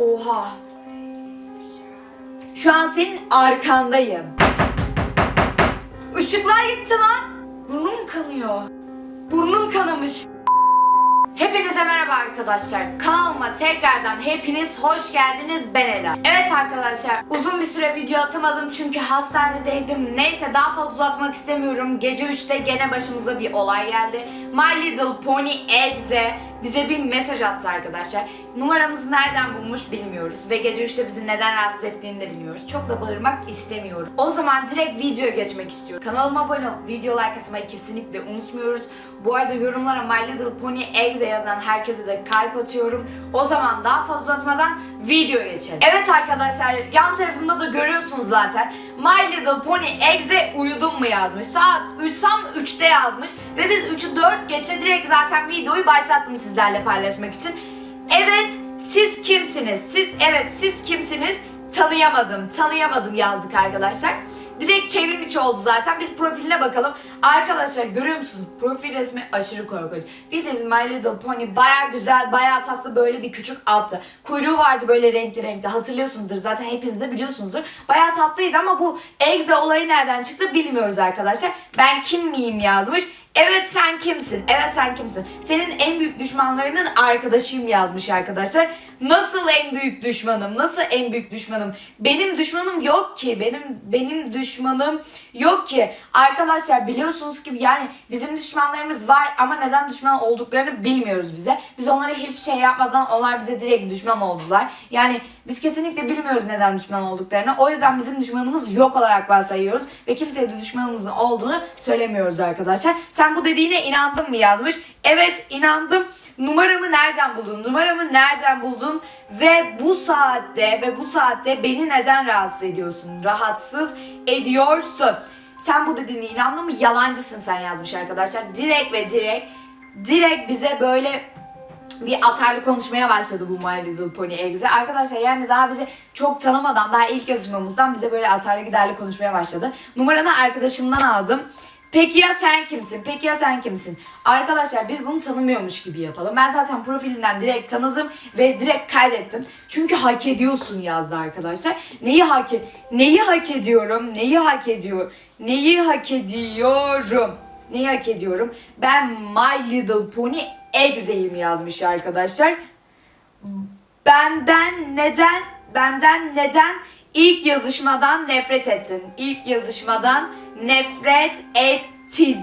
Oha. Şu an senin arkandayım. Işıklar gitti lan. Burnum kanıyor. Burnum kanamış. Hepinize merhaba arkadaşlar. Kanalıma tekrardan hepiniz hoş geldiniz. Ben Ela. Evet arkadaşlar uzun bir süre video atamadım çünkü hastanedeydim. Neyse daha fazla uzatmak istemiyorum. Gece 3'te gene başımıza bir olay geldi. My Little Pony Exe bize bir mesaj attı arkadaşlar. Numaramızı nereden bulmuş bilmiyoruz ve gece 3'te bizi neden rahatsız ettiğini de bilmiyoruz. Çok da bağırmak istemiyorum. O zaman direkt videoya geçmek istiyorum. Kanalıma abone olup video like atmayı kesinlikle unutmuyoruz. Bu arada yorumlara My Little Pony Exe yazan herkese de kalp atıyorum. O zaman daha fazla uzatmadan videoya geçelim. Evet arkadaşlar yan tarafımda da görüyorsunuz zaten. My Little Pony Exe uyudum mu yazmış. Saat 3 tam 3'te yazmış. Ve biz 3'ü 4 geçe direkt zaten videoyu başlattım sizlerle paylaşmak için. Evet siz kimsiniz? Siz evet siz kimsiniz? Tanıyamadım. Tanıyamadım yazdık arkadaşlar. Direkt çevrim oldu zaten. Biz profiline bakalım. Arkadaşlar görüyor musunuz? Profil resmi aşırı korkunç. Bildiğiniz My Little Pony baya güzel, baya tatlı böyle bir küçük attı. Kuyruğu vardı böyle renkli renkli. Hatırlıyorsunuzdur zaten hepiniz de biliyorsunuzdur. Baya tatlıydı ama bu egze olayı nereden çıktı bilmiyoruz arkadaşlar. Ben kim miyim yazmış. Evet sen kimsin? Evet sen kimsin? Senin en büyük düşmanlarının arkadaşıyım yazmış arkadaşlar. Nasıl en büyük düşmanım? Nasıl en büyük düşmanım? Benim düşmanım yok ki. Benim benim düşmanım yok ki. Arkadaşlar biliyorsunuz ki yani bizim düşmanlarımız var ama neden düşman olduklarını bilmiyoruz bize. Biz onlara hiçbir şey yapmadan onlar bize direkt düşman oldular. Yani biz kesinlikle bilmiyoruz neden düşman olduklarını. O yüzden bizim düşmanımız yok olarak varsayıyoruz ve kimseye de düşmanımızın olduğunu söylemiyoruz arkadaşlar. Sen bu dediğine inandın mı yazmış. Evet inandım. Numaramı nereden buldun? Numaramı nereden buldun? Ve bu saatte ve bu saatte beni neden rahatsız ediyorsun? Rahatsız ediyorsun. Sen bu dediğine inandın mı? Yalancısın sen yazmış arkadaşlar. Direkt ve direkt direkt bize böyle bir atarlı konuşmaya başladı bu My Little Pony Exe. Arkadaşlar yani daha bizi çok tanımadan daha ilk yazışmamızdan bize böyle atarlı giderli konuşmaya başladı. Numaranı arkadaşımdan aldım. Peki ya sen kimsin? Peki ya sen kimsin? Arkadaşlar biz bunu tanımıyormuş gibi yapalım. Ben zaten profilinden direkt tanıdım ve direkt kaydettim. Çünkü hak ediyorsun yazdı arkadaşlar. Neyi hak e- Neyi hak ediyorum? Neyi hak ediyor? Neyi hak ediyorum? Neyi hak ediyorum? Ben My Little Pony Exe'yim yazmış arkadaşlar. Benden neden, benden neden ilk yazışmadan nefret ettin? İlk yazışmadan nefret ettin.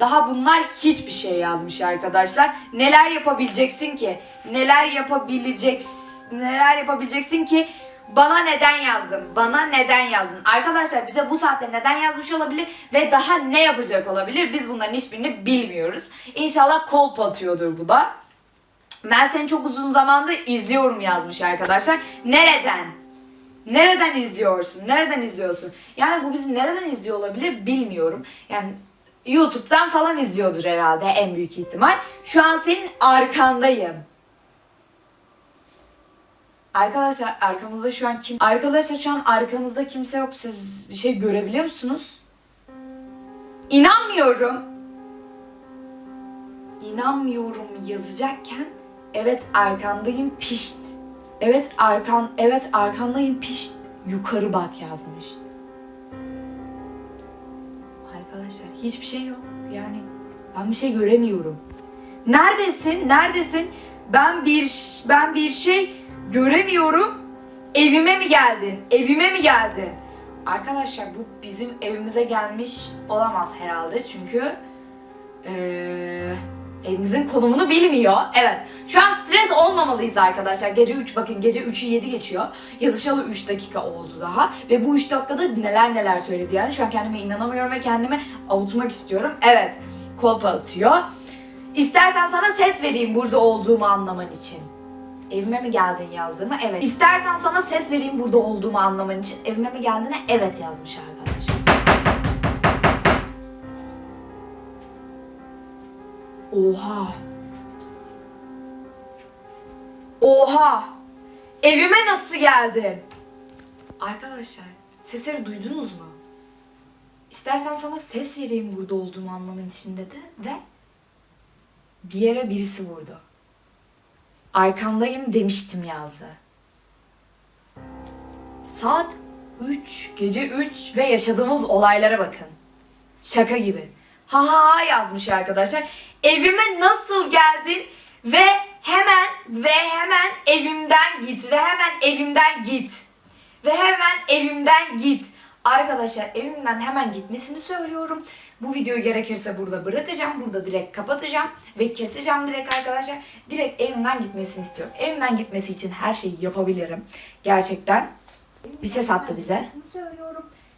Daha bunlar hiçbir şey yazmış arkadaşlar. Neler yapabileceksin ki? Neler yapabileceksin? Neler yapabileceksin ki? Bana neden yazdın? Bana neden yazdın? Arkadaşlar bize bu saatte neden yazmış olabilir ve daha ne yapacak olabilir? Biz bunların hiçbirini bilmiyoruz. İnşallah kolp atıyordur bu da. Ben seni çok uzun zamandır izliyorum yazmış arkadaşlar. Nereden? Nereden izliyorsun? Nereden izliyorsun? Yani bu bizi nereden izliyor olabilir bilmiyorum. Yani YouTube'dan falan izliyordur herhalde en büyük ihtimal. Şu an senin arkandayım. Arkadaşlar arkamızda şu an kim? Arkadaşlar şu an arkamızda kimse yok. Siz bir şey görebiliyor musunuz? İnanmıyorum. İnanmıyorum yazacakken evet arkandayım pişt. Evet arkan evet arkandayım pişt. Yukarı bak yazmış. Arkadaşlar hiçbir şey yok. Yani ben bir şey göremiyorum. Neredesin? Neredesin? Ben bir ben bir şey göremiyorum. Evime mi geldin? Evime mi geldin? Arkadaşlar bu bizim evimize gelmiş olamaz herhalde çünkü eee, evimizin konumunu bilmiyor. Evet. Şu an stres olmamalıyız arkadaşlar. Gece 3 bakın gece 3'ü 7 geçiyor. Yazışalı 3 dakika oldu daha. Ve bu 3 dakikada neler neler söyledi yani. Şu an kendime inanamıyorum ve kendimi avutmak istiyorum. Evet. Kolpa atıyor. İstersen sana ses vereyim burada olduğumu anlaman için. Evime mi geldin yazdığıma evet. İstersen sana ses vereyim burada olduğumu anlaman için. Evime mi geldiğine evet yazmış arkadaşlar. Oha. Oha. Evime nasıl geldin? Arkadaşlar sesleri duydunuz mu? İstersen sana ses vereyim burada olduğumu anlaman için dedi ve bir yere birisi vurdu. Arkandayım demiştim yazdı. Saat 3, gece 3 ve yaşadığımız olaylara bakın. Şaka gibi. Ha ha ha yazmış arkadaşlar. Evime nasıl geldin ve hemen ve hemen evimden git ve hemen evimden git. Ve hemen evimden git. Arkadaşlar evimden hemen gitmesini söylüyorum. Bu videoyu gerekirse burada bırakacağım. Burada direkt kapatacağım ve keseceğim direkt arkadaşlar. Direkt evimden gitmesini istiyorum. Evimden gitmesi için her şeyi yapabilirim. Gerçekten. Bir ses attı bize.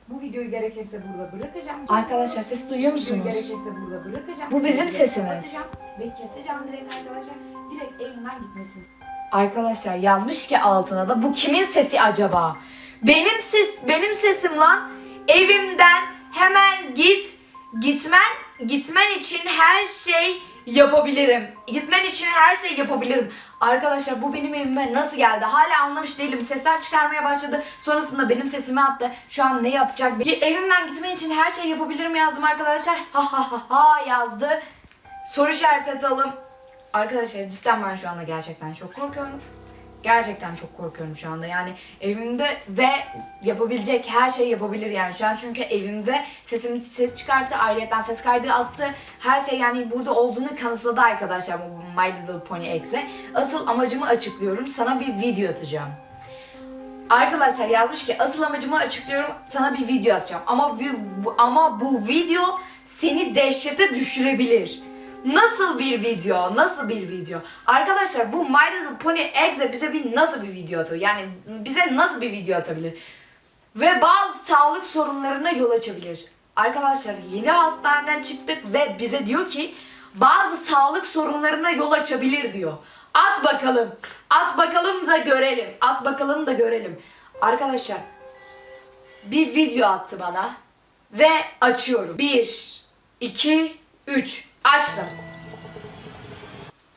Bu videoyu gerekirse burada bırakacağım. Arkadaşlar ses duyuyor musunuz? gerekirse burada bırakacağım. Bu bizim sesimiz. Ve keseceğim direkt arkadaşlar. Direkt evinden gitmesini Arkadaşlar yazmış ki altına da bu kimin sesi acaba? Benim ses benim sesim lan. Evimden hemen git. Gitmen gitmen için her şey yapabilirim. Gitmen için her şey yapabilirim. Arkadaşlar bu benim evime nasıl geldi? Hala anlamış değilim. Sesler çıkarmaya başladı. Sonrasında benim sesimi attı. Şu an ne yapacak? Evimden gitmen için her şey yapabilirim yazdım arkadaşlar. Ha ha ha ha yazdı. Soru işareti atalım. Arkadaşlar cidden ben şu anda gerçekten çok korkuyorum. Gerçekten çok korkuyorum şu anda. Yani evimde ve yapabilecek her şeyi yapabilir yani şu an çünkü evimde sesim ses çıkarttı, ayrıyeten ses kaydı attı. Her şey yani burada olduğunu kanıtladı arkadaşlar bu My Little Pony Exe. Asıl amacımı açıklıyorum. Sana bir video atacağım. Arkadaşlar yazmış ki asıl amacımı açıklıyorum. Sana bir video atacağım. Ama bu- ama bu video seni dehşete düşürebilir. Nasıl bir video? Nasıl bir video? Arkadaşlar bu My Little Pony Exe bize bir nasıl bir video atıyor? Yani bize nasıl bir video atabilir? Ve bazı sağlık sorunlarına yol açabilir. Arkadaşlar yeni hastaneden çıktık ve bize diyor ki bazı sağlık sorunlarına yol açabilir diyor. At bakalım. At bakalım da görelim. At bakalım da görelim. Arkadaşlar bir video attı bana ve açıyorum. 1 2 3 açtım.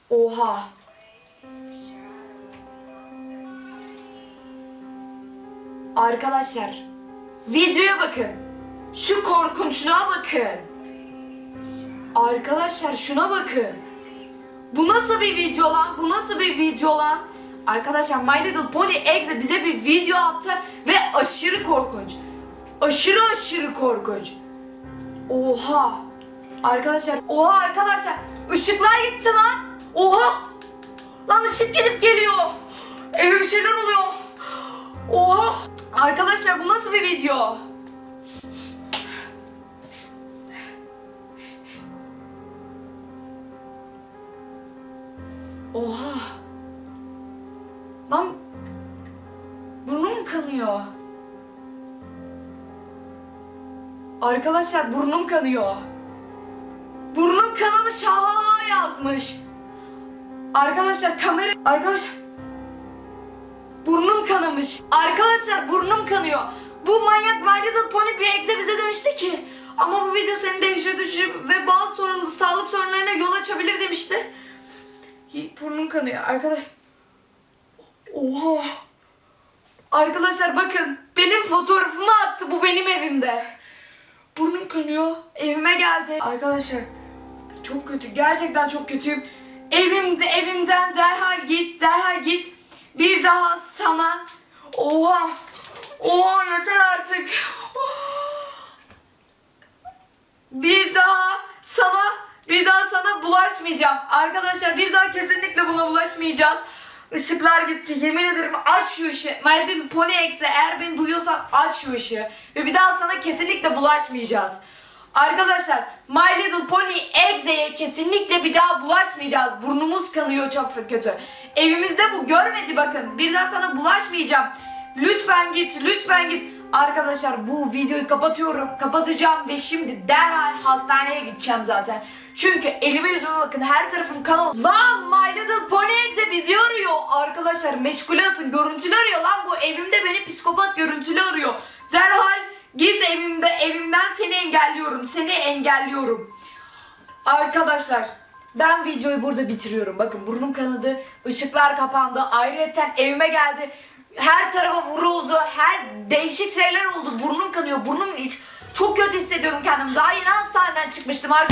Oha. Arkadaşlar videoya bakın. Şu korkunçluğa bakın. Arkadaşlar şuna bakın. Bu nasıl bir video lan? Bu nasıl bir video lan? Arkadaşlar My Little Pony Exe bize bir video attı ve aşırı korkunç. Aşırı aşırı korkunç. Oha. Arkadaşlar, oha arkadaşlar. Işıklar gitti lan. Oha. Lan ışık gidip geliyor. Eve bir şeyler oluyor. Oha. Arkadaşlar bu nasıl bir video? Oha. Lan burnum kanıyor. Arkadaşlar burnum kanıyor. Kanamış ha yazmış. Arkadaşlar kamera arkadaşlar Burnum kanamış. Arkadaşlar burnum kanıyor. Bu manyak My Little Pony bir egze bize demişti ki ama bu video seni dehşete düşürüp ve bazı sorun, sağlık sorunlarına yol açabilir demişti. Burnum kanıyor arkadaş. Oha. Arkadaşlar bakın benim fotoğrafımı attı bu benim evimde. Burnum kanıyor. Evime geldi. Arkadaşlar çok kötü. Gerçekten çok kötüyüm. Evimde evimden derhal git derhal git. Bir daha sana. Oha. Oha yeter artık. Bir daha sana bir daha sana bulaşmayacağım. Arkadaşlar bir daha kesinlikle buna bulaşmayacağız. Işıklar gitti. Yemin ederim aç şu ışığı. Little Pony X'e eğer beni duyuyorsan aç şu ışığı. Ve bir daha sana kesinlikle bulaşmayacağız. Arkadaşlar My Little Pony Exe'ye kesinlikle bir daha bulaşmayacağız. Burnumuz kanıyor çok kötü. Evimizde bu görmedi bakın. Bir daha sana bulaşmayacağım. Lütfen git, lütfen git. Arkadaşlar bu videoyu kapatıyorum. Kapatacağım ve şimdi derhal hastaneye gideceğim zaten. Çünkü elime yüzüme bakın her tarafım kan oldu. Lan My Little Pony Exe bizi arıyor. Arkadaşlar meçgule atın görüntülü arıyor lan bu evimde beni psikopat görüntülü arıyor. Derhal git evimde evimden seni engelliyorum. Seni engelliyorum. Arkadaşlar ben videoyu burada bitiriyorum. Bakın burnum kanadı, ışıklar kapandı, ayrıyeten evime geldi. Her tarafa vuruldu, her değişik şeyler oldu. Burnum kanıyor, burnum iç. Çok kötü hissediyorum kendimi. Daha yeni hastaneden çıkmıştım. Ar-